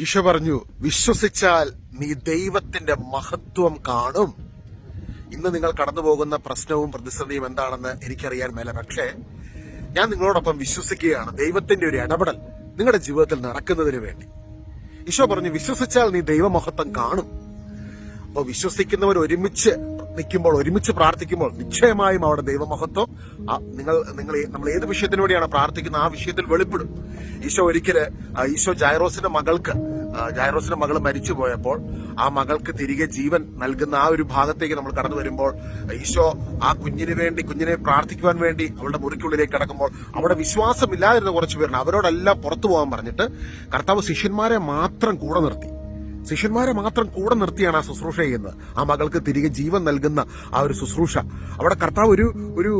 ഈശോ പറഞ്ഞു വിശ്വസിച്ചാൽ നീ ദൈവത്തിന്റെ മഹത്വം കാണും. ഇന്ന് നിങ്ങൾ കടന്നു പോകുന്ന പ്രശ്നവും പ്രതിസന്ധിയും എന്താണെന്ന് എനിക്കറിയാൻ മേല. പക്ഷേ ഞാൻ നിങ്ങളോടൊപ്പം വിശ്വസിക്കുകയാണ്. ദൈവത്തിന്റെ ഒരു ഇടപെടൽ നിങ്ങളുടെ ജീവിതത്തിൽ നടക്കുന്നതിന് വേണ്ടി. ഈശോ പറഞ്ഞു വിശ്വസിച്ചാൽ നീ ദൈവമഹത്വം കാണും. അപ്പോൾ വിശ്വസിക്കുന്നവർ ഒരുമിച്ച് നിൽക്കുമ്പോൾ ഒരുമിച്ച് പ്രാർത്ഥിക്കുമ്പോൾ നിശ്ചയമായും അവിടെ ദൈവമഹത്വം നിങ്ങൾ നിങ്ങൾ നമ്മൾ ഏത് വിഷയത്തിന് പ്രാർത്ഥിക്കുന്നത് ആ വിഷയത്തിൽ വെളിപ്പെടും. ഈശോ ഒരിക്കൽ ഈശോ ജൈറോസിന്റെ മകൾക്ക് ജൈറോസിന്റെ മകൾ മരിച്ചു പോയപ്പോൾ ആ മകൾക്ക് തിരികെ ജീവൻ നൽകുന്ന ആ ഒരു ഭാഗത്തേക്ക് നമ്മൾ കടന്നു വരുമ്പോൾ ഈശോ ആ കുഞ്ഞിന് വേണ്ടി കുഞ്ഞിനെ പ്രാർത്ഥിക്കുവാൻ വേണ്ടി അവളുടെ മുറിക്കുള്ളിലേക്ക് കടക്കുമ്പോൾ അവിടെ വിശ്വാസമില്ലാതിരുന്ന കുറച്ച് പേരുണ്ട്. അവരോടെല്ലാം പുറത്തു പോകാൻ പറഞ്ഞിട്ട് കർത്താവ് ശിഷ്യന്മാരെ മാത്രം കൂടെ നിർത്തി. ശിഷ്യന്മാരെ മാത്രം കൂടെ നിർത്തിയാണ് ആ ശുശ്രൂഷ ചെയ്യുന്നത്. ആ മകൾക്ക് തിരികെ ജീവൻ നൽകുന്ന ആ ഒരു ശുശ്രൂഷ. അവിടെ കർത്താവ് ഒരു ഒരു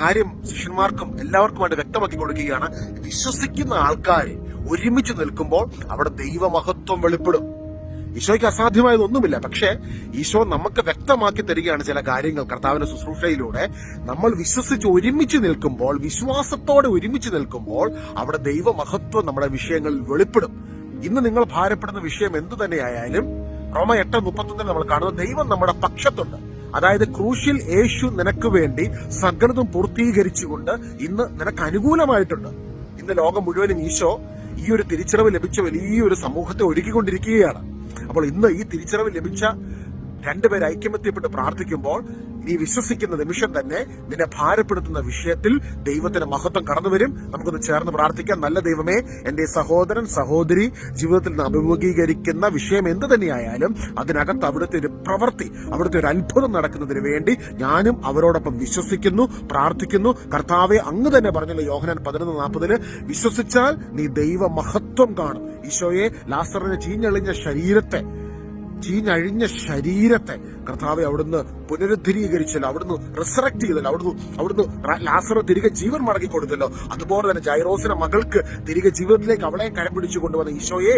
കാര്യം ശിഷ്യന്മാർക്കും എല്ലാവർക്കും വേണ്ടി വ്യക്തമാക്കി കൊടുക്കുകയാണ്. വിശ്വസിക്കുന്ന ആൾക്കാർ ഒരുമിച്ച് നിൽക്കുമ്പോൾ അവിടെ ദൈവമഹത്വം വെളിപ്പെടും. ഈശോയ്ക്ക് അസാധ്യമായതൊന്നുമില്ല. പക്ഷേ ഈശോ നമുക്ക് വ്യക്തമാക്കി തരികയാണ് ചില കാര്യങ്ങൾ കർത്താവിന്റെ ശുശ്രൂഷയിലൂടെ. നമ്മൾ വിശ്വസിച്ച് ഒരുമിച്ച് നിൽക്കുമ്പോൾ വിശ്വാസത്തോടെ ഒരുമിച്ച് നിൽക്കുമ്പോൾ അവിടെ ദൈവമഹത്വം നമ്മുടെ വിഷയങ്ങളിൽ വെളിപ്പെടും. ഇന്ന് നിങ്ങൾ ഭാരപ്പെടുന്ന വിഷയം എന്തു തന്നെയായാലും റോമ എട്ട് മുപ്പത്തൊന്നിൽ നമ്മൾ കാണുന്നത് ദൈവം നമ്മുടെ പക്ഷത്തുണ്ട്. അതായത് ക്രൂശിൽ യേശു നിനക്ക് വേണ്ടി സകലതും പൂർത്തീകരിച്ചുകൊണ്ട് ഇന്ന് നിനക്ക് അനുകൂലമായിട്ടുണ്ട്. ഇന്ന് ലോകം മുഴുവനും ഈശോ ഈ ഒരു തിരിച്ചറിവ് ലഭിച്ച വലിയൊരു സമൂഹത്തെ ഒരുക്കിക്കൊണ്ടിരിക്കുകയാണ്. അപ്പോൾ ഇന്ന് ഈ തിരിച്ചറിവ് ലഭിച്ച രണ്ടുപേർ ഐക്യമത്യപ്പെട്ട് പ്രാർത്ഥിക്കുമ്പോൾ നീ വിശ്വസിക്കുന്ന നിമിഷം തന്നെ നിന്നെ ഭാരപ്പെടുത്തുന്ന വിഷയത്തിൽ ദൈവത്തിന്റെ മഹത്വം കടന്നു വരും നമുക്കൊന്ന് ചേർന്ന് പ്രാർത്ഥിക്കാം. നല്ല ദൈവമേ എന്റെ സഹോദരൻ സഹോദരി ജീവിതത്തിൽ നിന്ന് അഭിമുഖീകരിക്കുന്ന വിഷയം എന്ത് തന്നെയായാലും അതിനകത്ത് അവിടുത്തെ ഒരു പ്രവൃത്തി അവിടുത്തെ ഒരു അത്ഭുതം നടക്കുന്നതിന് വേണ്ടി ഞാനും അവരോടൊപ്പം വിശ്വസിക്കുന്നു പ്രാർത്ഥിക്കുന്നു. കർത്താവെ അങ്ങ് തന്നെ പറഞ്ഞല്ലോ യോഹനാൻ പതിനൊന്ന് നാൽപ്പതിന് വിശ്വസിച്ചാൽ നീ ദൈവ മഹത്വം കാണും. ഈശോയെ ലാസറിന് ചീഞ്ഞളിഞ്ഞ ശരീരത്തെ ചീഞ്ഞഴിഞ്ഞ ശരീരത്തെ കർത്താവെ അവിടുന്ന് പുനരുദ്ധരീകരിച്ചല്ലോ അവിടുന്ന് റിസറക്ട് ചെയ്തല്ലോ അവിടുന്ന് അവിടുന്ന് ലാസറ തിരികെ ജീവൻ മടക്കി കൊടുത്തല്ലോ അതുപോലെ തന്നെ ജൈറോസിന്റെ മകൾക്ക് തിരികെ ജീവിതത്തിലേക്ക് അവളെ കരം പിടിച്ചു കൊണ്ടുവന്ന ഈശോയെ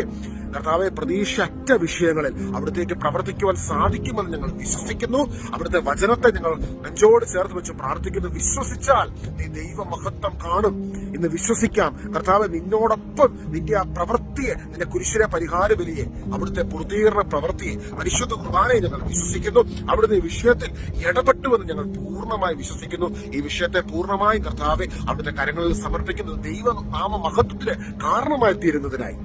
കർത്താവെ പ്രതീക്ഷ അറ്റ വിഷയങ്ങളിൽ അവിടത്തേക്ക് പ്രവർത്തിക്കുവാൻ സാധിക്കുമെന്ന് ഞങ്ങൾ വിശ്വസിക്കുന്നു. അവിടുത്തെ വചനത്തെ ഞങ്ങൾ നെഞ്ചോട് ചേർത്ത് വെച്ച് പ്രാർത്ഥിക്കുന്നു. വിശ്വസിച്ചാൽ നീ ദൈവ മഹത്വം കാണും ഇന്ന് വിശ്വസിക്കാം. കർത്താവ് നിന്നോടൊപ്പം നിന്റെ ആ പ്രവൃത്തിയെ നിന്റെ കുരിശിലെ പരിഹാര ബലിയെ അവിടുത്തെ പൂർത്തീകരണ പ്രവൃത്തിയെ പരിശുദ്ധ കുർബാനയെ ഞങ്ങൾ വിശ്വസിക്കുന്നു. അവിടുന്ന് ഈ വിഷയത്തിൽ ഇടപെട്ടുവെന്ന് ഞങ്ങൾ പൂർണമായി വിശ്വസിക്കുന്നു. ഈ വിഷയത്തെ പൂർണമായി കർത്താവെ അവിടുത്തെ കരങ്ങളിൽ സമർപ്പിക്കുന്നത് ദൈവനാമ മഹത്വത്തിന് കാരണമായി തീരുന്നതിനായി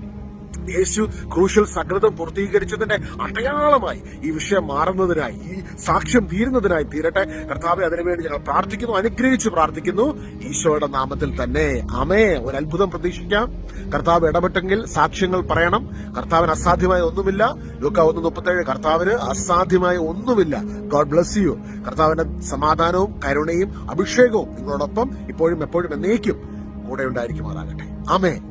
യേശു ക്രൂഷ്യൽ സകൃതം പൂർത്തീകരിച്ചതിന്റെ അടയാളമായി ഈ വിഷയം മാറുന്നതിനായി ഈ സാക്ഷ്യം തീരുന്നതിനായി തീരട്ടെ. കർത്താവെ അതിനുവേണ്ടി ഞങ്ങൾ പ്രാർത്ഥിക്കുന്നു അനുഗ്രഹിച്ചു പ്രാർത്ഥിക്കുന്നു. ഈശോയുടെ നാമത്തിൽ തന്നെ. അമേ ഒരു അത്ഭുതം പ്രതീക്ഷിക്കാം. കർത്താവ് ഇടപെട്ടെങ്കിൽ സാക്ഷ്യങ്ങൾ പറയണം. കർത്താവിന് അസാധ്യമായ ഒന്നുമില്ല. ലൂക്ക ഒന്ന് മുപ്പത്തേഴ് കർത്താവിന് അസാധ്യമായ ഒന്നുമില്ല. God bless you. കർത്താവിന്റെ സമാധാനവും കരുണയും അഭിഷേകവും നിങ്ങളോടൊപ്പം ഇപ്പോഴും എപ്പോഴും എന്നേക്കും കൂടെ ഉണ്ടായിരിക്കും അതാകട്ടെ ആമേ